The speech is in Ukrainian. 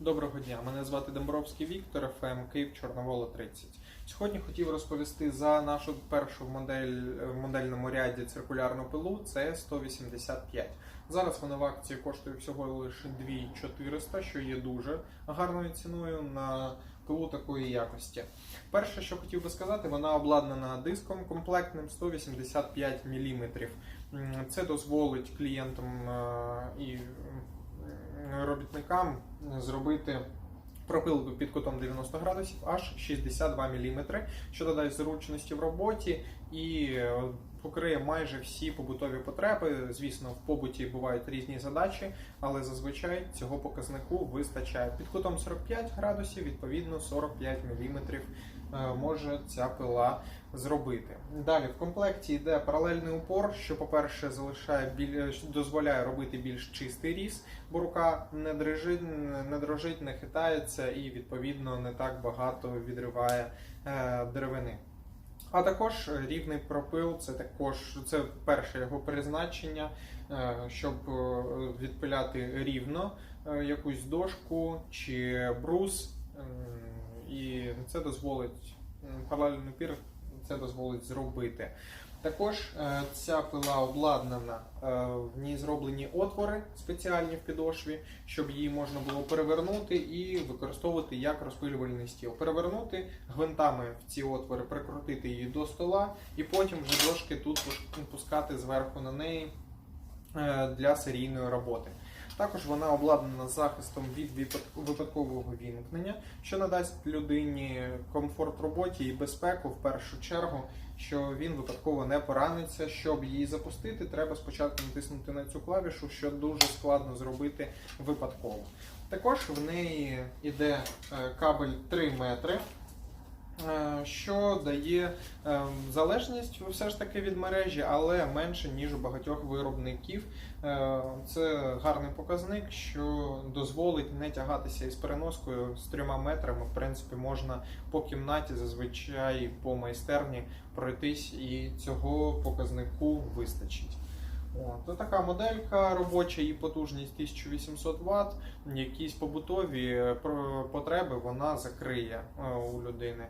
Доброго дня, мене звати Домбровський Віктор, ФМ Київ Чорновола 30. Сьогодні хотів розповісти за нашу першу модель в модельному ряді циркулярну пилу це 185. Зараз вона в акції коштує всього лише 2400, що є дуже гарною ціною на пилу такої якості. Перше, що хотів би сказати, вона обладнана диском комплектним 185 мм. Це дозволить клієнтам е, і м, зробити пропилку під кутом 90 градусів аж 62 мм, що додає зручності в роботі. І е, покриє майже всі побутові потреби. Звісно, в побуті бувають різні задачі, але зазвичай цього показнику вистачає. Під кутом 45 градусів, відповідно 45 мм може ця пила зробити. Далі в комплекті йде паралельний упор, що, по-перше, залишає біль... дозволяє робити більш чистий різ, бо рука не дрижить, не дрожить, не хитається і відповідно не так багато відриває е, деревини. А також рівний пропил це також це перше його призначення, е, щоб е, відпиляти рівно е, якусь дошку чи брус. Ем, І це дозволить паралельний пір це дозволить зробити. Також е, ця пила обладнана, е, в ній зроблені отвори спеціальні в підошві, щоб її можна було перевернути і використовувати як розпилювальний стіл. Перевернути гвинтами в ці отвори, прикрутити її до стола, і потім вже дошки тут пускати зверху на неї е, для серійної роботи. Також вона обладнана захистом від випадкового вімкнення, що надасть людині комфорт роботі і безпеку в першу чергу, що він випадково не пораниться. Щоб її запустити, треба спочатку натиснути на цю клавішу, що дуже складно зробити випадково. Також в неї йде е, кабель 3 метри. Е, Що дає е, залежність все ж таки від мережі, але менше ніж у багатьох виробників. Е, Це гарний показник, що дозволить не тягатися із переноскою з трьома метрами. В принципі, можна по кімнаті зазвичай по майстерні пройтись, і цього показнику вистачить. От, така моделька робоча, її потужність 1800 Вт. Якісь побутові е, потреби вона закриє у людини.